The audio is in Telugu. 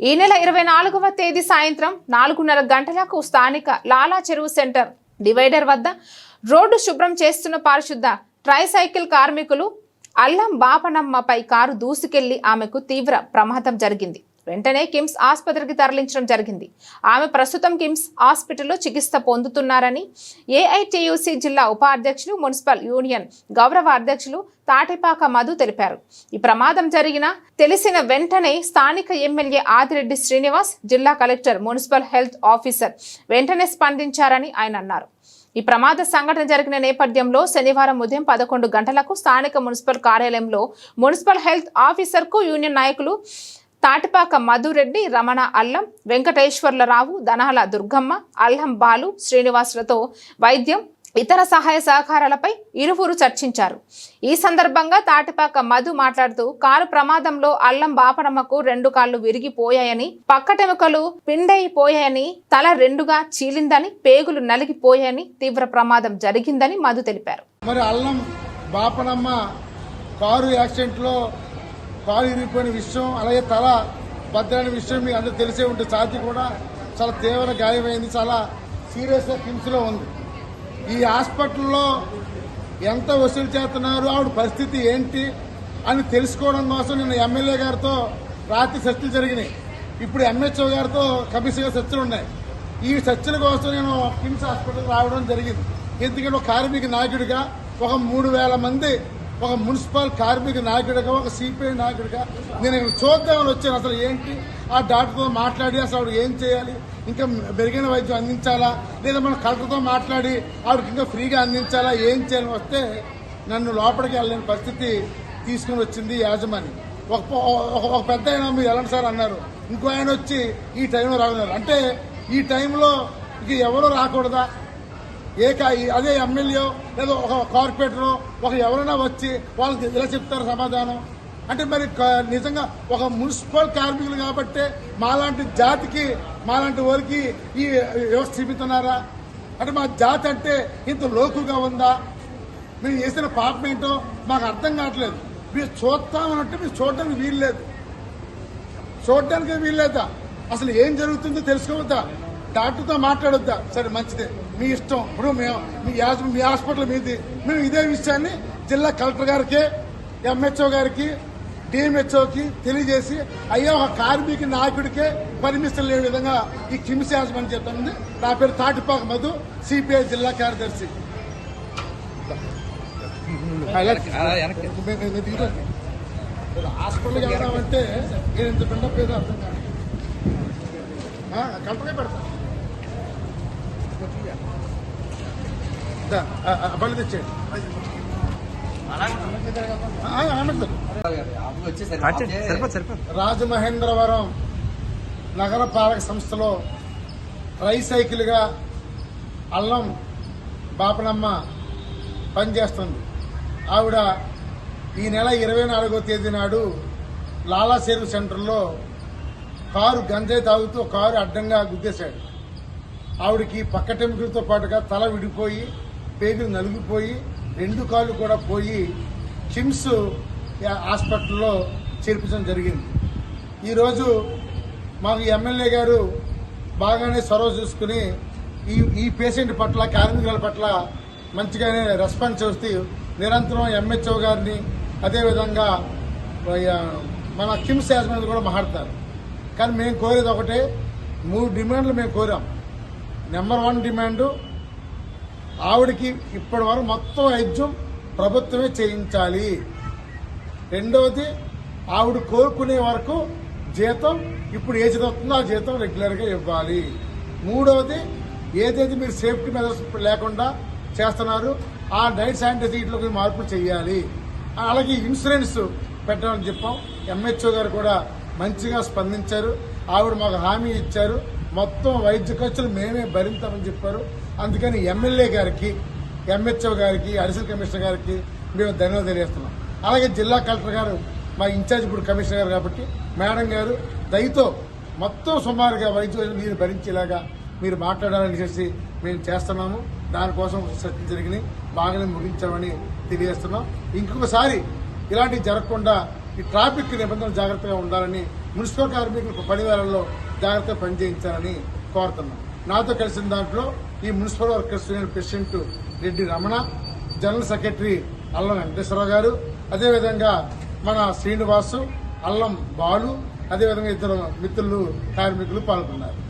ఈ నెల ఇరవై నాలుగవ తేదీ సాయంత్రం నాలుగున్నర గంటలకు స్థానిక లాలా చెరువు సెంటర్ డివైడర్ వద్ద రోడ్డు శుభ్రం చేస్తున్న పారిశుద్ధ ట్రైసైకిల్ కార్మికులు అల్లం బాపనమ్మపై కారు దూసుకెళ్ళి ఆమెకు తీవ్ర ప్రమాదం జరిగింది. వెంటనే కిమ్స్ ఆసుపత్రికి తరలించడం జరిగింది. ఆమె ప్రస్తుతం కిమ్స్ హాస్పిటల్లో చికిత్స పొందుతున్నారని ఏఐటియుసి జిల్లా ఉపాధ్యక్షులు మున్సిపల్ యూనియన్ గౌరవ అధ్యక్షులు తాటిపాక మధు తెలిపారు. ఈ ప్రమాదం జరిగిన తెలిసిన వెంటనే స్థానిక ఎమ్మెల్యే ఆదిరెడ్డి శ్రీనివాస్ జిల్లా కలెక్టర్ మున్సిపల్ హెల్త్ ఆఫీసర్ వెంటనే స్పందించారని ఆయన అన్నారు. ఈ ప్రమాద సంఘటన జరిగిన నేపథ్యంలో శనివారం ఉదయం పదకొండు గంటలకు స్థానిక మున్సిపల్ కార్యాలయంలో మున్సిపల్ హెల్త్ ఆఫీసర్కు యూనియన్ నాయకులు తాటిపాక మధురెడ్డి రమణ అల్లం వెంకటేశ్వర్లరావు దనహల దుర్గమ్మ అల్లం బాలు శ్రీనివాసులతో వైద్యం ఇతర సహాయ సహకారాలపై ఇరువురు చర్చించారు. ఈ సందర్భంగా తాటిపాక మధు మాట్లాడుతూ కారు ప్రమాదంలో అల్లం బాపనమ్మకు రెండు కాళ్ళు విరిగిపోయాయని పక్కటెముకలు పిండైపోయాయని తల రెండుగా చీలిందని పేగులు నలిగిపోయాయని తీవ్ర ప్రమాదం జరిగిందని మధు తెలిపారు. మరి అల్లం బాపనమ్మ కారు యాక్సిడెంట్లో కాలు ఇరిగిపోయిన విషయం అలాగే తల బద్దలైన విషయం మీకు అందరూ తెలిసే ఉంటుంది ఛాతీ కూడా చాలా తీవ్ర గాయమైంది చాలా సీరియస్గా కిమ్స్లో ఉంది. ఈ హాస్పిటల్లో ఎంత వసూలు చేస్తున్నారు ఆవిడ పరిస్థితి ఏంటి అని తెలుసుకోవడం కోసం నిన్న ఎమ్మెల్యే గారితో రాత్రి చర్చలు జరిగినాయి. ఇప్పుడు ఎంహెచ్ఓ గారితో కమిషనర్ చర్చలు ఉన్నాయి. ఈ చర్చల కోసం నేను కిమ్స్ హాస్పిటల్ రావడం జరిగింది. ఎందుకంటే ఒక కార్మిక నాయకుడిగా ఒక మూడు వేల మంది ఒక మున్సిపల్ కార్మిక నాయకుడిగా ఒక సిపిఐ నాయకుడిగా నేను ఇక్కడ చూద్దామని వచ్చాను. అసలు ఏంటి? ఆ డాక్టర్తో మాట్లాడి అసలు ఆవిడ ఏం చేయాలి? ఇంకా మెరుగైన వైద్యం అందించాలా? లేదా మన కలెక్టర్తో మాట్లాడి ఆవిడకి ఇంకా ఫ్రీగా అందించాలా? ఏం చేయాలని వస్తే నన్ను లోపలికి వెళ్ళలేని పరిస్థితి తీసుకుని వచ్చింది యాజమాని ఒక ఒక- పెద్ద ఆయన మీరు ఎలాంటి సార్ అన్నారు. ఇంకో ఆయన వచ్చి ఈ టైంలో రాగలరు అంటే ఈ టైంలో ఇక ఎవరు రాకూడదా? ఏ అదే ఎమ్మెల్యే లేదా ఒక కార్పొరేటర్ ఒక ఎవరైనా వచ్చి వాళ్ళకి ఇలా చెప్తారు సమాధానం. అంటే మరి క- నిజంగా ఒక మున్సిపల్ కార్మికులు కాబట్టే మాలాంటి జాతికి మాలాంటి వారికి ఈ వ్యవస్థ చూపుతున్నారా అంటే మా జాతి అంటే ఇంత లోకుగా ఉందా? మీరు చేసిన పాపం ఏంటో మాకు అర్థం కావట్లేదు. మీరు చూస్తామనంటే మీరు చూడడానికి వీల్లేదు. చూడడానికి వీల్లేదా? అసలు ఏం జరుగుతుందో తెలుసుకోవద్దా? డాక్టర్తో మాట్లాడొద్దా? సరే మంచిదే. మీ ఇష్టం. ఇప్పుడు మేము మీ మీ హాస్పిటల్ మీది. మేము ఇదే విషయాన్ని జిల్లా కలెక్టర్ గారికి ఎంహెచ్ఓ గారికి డిఎంహెచ్ఓకి తెలియజేసి అయ్యా ఒక కార్మిక నాయకుడికే పర్మిషన్ లేని విధంగా ఈ కిమ్స్ యాజమాన్యం చెప్తుంది. నా పేరు తాటిపాక మధు సిపిఐ జిల్లా కార్యదర్శి. హాస్పిటల్కి వెళ్దామంటే నేను ఇంత బిల్డప్ ఏదో అర్థం కాదు. ఆ, కరెక్ట్గా తెచ్చేయండి. రాజమహేంద్రవరం నగర పాలక సంస్థలో ట్రైసైకిల్గా అల్లం బాపనమ్మ పనిచేస్తుంది. ఆవిడ ఈ నెల ఇరవై నాలుగో తేదీ నాడు లాలా చెరువు సెంటర్లో కారు గంజాయి తాగుతూ కారు అడ్డంగా గుద్దేశాడు. ఆవిడకి పక్కటెముకలతో పాటుగా తల విడిపోయి పేగులు నలిగిపోయి రెండు కాళ్ళు కూడా పోయి చిమ్స్ హాస్పిటల్లో చేర్పించడం జరిగింది. ఈరోజు మాకు ఎమ్మెల్యే గారు బాగానే చొరవ చూసుకుని ఈ ఈ పేషెంట్ పట్ల కార్మికుల పట్ల మంచిగానే రెస్పాన్స్ చేస్తూ నిరంతరం ఎంహెచ్ఓ గారిని అదేవిధంగా మన కిమ్స్ యాజమాన్యం కూడా మాట్లాడతారు. కానీ మేము కోరేది ఒకటే మూడు డిమాండ్లు మేము కోరాం. Number one demand. ఆవిడకి ఇప్పటి వరకు మొత్తం వైద్యం ప్రభుత్వమే చేయించాలి. రెండవది ఆవిడ కోరుకునే వరకు జీతం ఇప్పుడు ఏ జీతం వస్తుందో ఆ జీతం రెగ్యులర్గా ఇవ్వాలి. మూడవది ఏదైతే మీరు సేఫ్టీ మెజర్స్ లేకుండా చేస్తున్నారు ఆ నైట్ శానిటైజర్లోకి మార్పు చేయాలి. అలాగే ఇన్సూరెన్స్ పెట్టాలని చెప్పాం. ఎంహెచ్ఓ గారు కూడా మంచిగా స్పందించారు. ఆవిడ మాకు హామీ ఇచ్చారు. మొత్తం వైద్య ఖర్చులు మేమే భరించామని చెప్పారు. అందుకని ఎమ్మెల్యే గారికి ఎంహెచ్ఓ గారికి అడిషనల్ కమిషనర్ గారికి మేము ధన్యవాదాలు తెలియజేస్తున్నాం. అలాగే జిల్లా కలెక్టర్ గారు మా ఇన్ఛార్జ్ ఇప్పుడు కమిషనర్ గారు కాబట్టి మేడం గారు దయతో మొత్తం సుమారుగా వైద్య మీరు భరించేలాగా మీరు మాట్లాడాలని చేసి మేము చేస్తున్నాము. దానికోసం చర్చలు జరిగినాయి బాగానే ముగించామని తెలియజేస్తున్నాం. ఇంకొకసారి ఇలాంటివి జరగకుండా ఈ ట్రాఫిక్ నిబంధనలు జాగ్రత్తగా ఉండాలని మున్సిపల్ కార్మికులకు పనివేళల్లో జాగ్రత్తగా పనిచేయించాలని కోరుతున్నాం. నాతో కలిసిన దాంట్లో ఈ municipal workers union president Reddy Ramana general secretary Allam Venkateswararao గారు అదేవిధంగా మన శ్రీనివాసు అల్లం బాలు అదేవిధంగా ఇద్దరు మిత్రులు కార్మికులు పాల్గొన్నారు.